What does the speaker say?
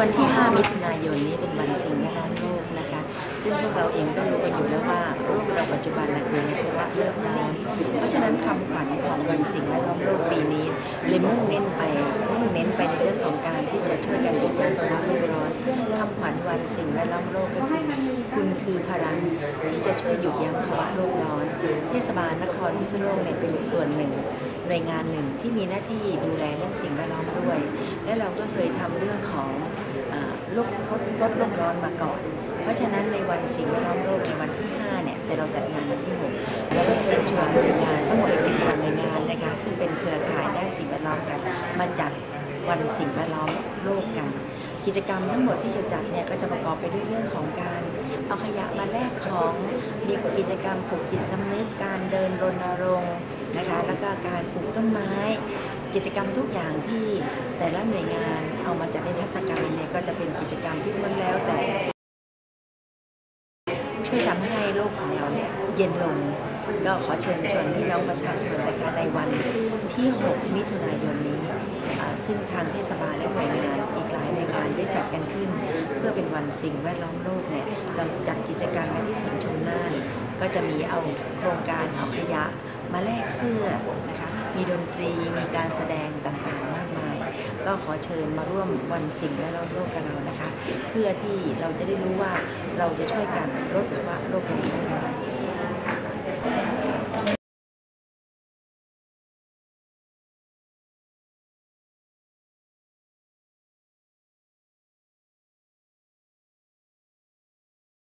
วันที่ 5 มิถุนายนนี้เป็นวันสิ่งแวดล้อมโลกนะคะ ซึ่งพวกเราเองก็รู้กันอยู่แล้วว่าโลกเราปัจจุบันอยู่ในภาวะโลกร้อน เพราะฉะนั้นคำขวัญของวันสิ่งแวดล้อมโลกปีนี้เลยมุ่งเน้นไปมุ่งเน้นไปในเรื่องของการที่จะช่วยกันลดภาวะโลกร้อนคำขวัญวันสิ่งแวดล้อมโลกก็คือคุณคือพลังที่จะช่วยหยุดยั้งภาวะโลกร้อน เทศบาลนครพิษณุโลกเนี่ยเป็นส่วนหนึ่ง น่วยงานหนึ่งที่มีหน้าที่ดูแลเรื่องสิ่งแวดล้อมด้วย และเราก็เคยทำเรื่องของอลกลดลดโลกร้อนมาก่อน เพราะฉะนั้นในวันสิ่งแวดล้อมโลกในวันที่ 5 เนี่ย แต่เราจัดงานวันที่ 6 แล้วก็เชิญชวนหน่วยงานทั้งหมด10หน่วยงานนะคะ ซึ่งเป็นเครือข่ายด้านสิ่งแวดล้อมกัน มาจัดวันสิ่งแวดล้อมโลกกัน กิจกรรมทั้งหมดที่จะจัดเนี่ยก็จะประกอบไปด้วยเรื่องของการเอาขยะมาแลกของ มีกิจกรรมปลูกจิตสำนึกการเดินรณรงค์ นะคะแล้วก็การปลูกต้นไม้ กิจกรรมทุกอย่างที่แต่ละหน่วยงานเอามาจัดในเทศกาลเนี่ยก็จะเป็นกิจกรรมที่ล้วนแล้วแต่ ช่วยทำให้โลกของเราเนี่ยเย็นลงก็ขอเชิญชวนพี่น้องประชาชนนะคะในวันที่ 6 มิถุนายนนี้ซึ่งทางเทศบาลและหน่วยงานอีกหลายหน่วยงานได้จัดกันขึ้น เพื่อเป็นวันสิ่งแวดล้อมโลกเนี่ยเราจัดกิจกรรมกันที่สวนชมน่าน ก็จะมีเอาโครงการเอาขยะ มาแลกเสื้อนะคะมีดนตรีมีการแสดงต่างๆ มากมาย ก็ขอเชิญมาร่วมวันสิ่งและโลกกับเรานะคะ เพื่อที่เราจะได้รู้ว่าเราจะช่วยกันลดภาวะโลกร้อนได้อง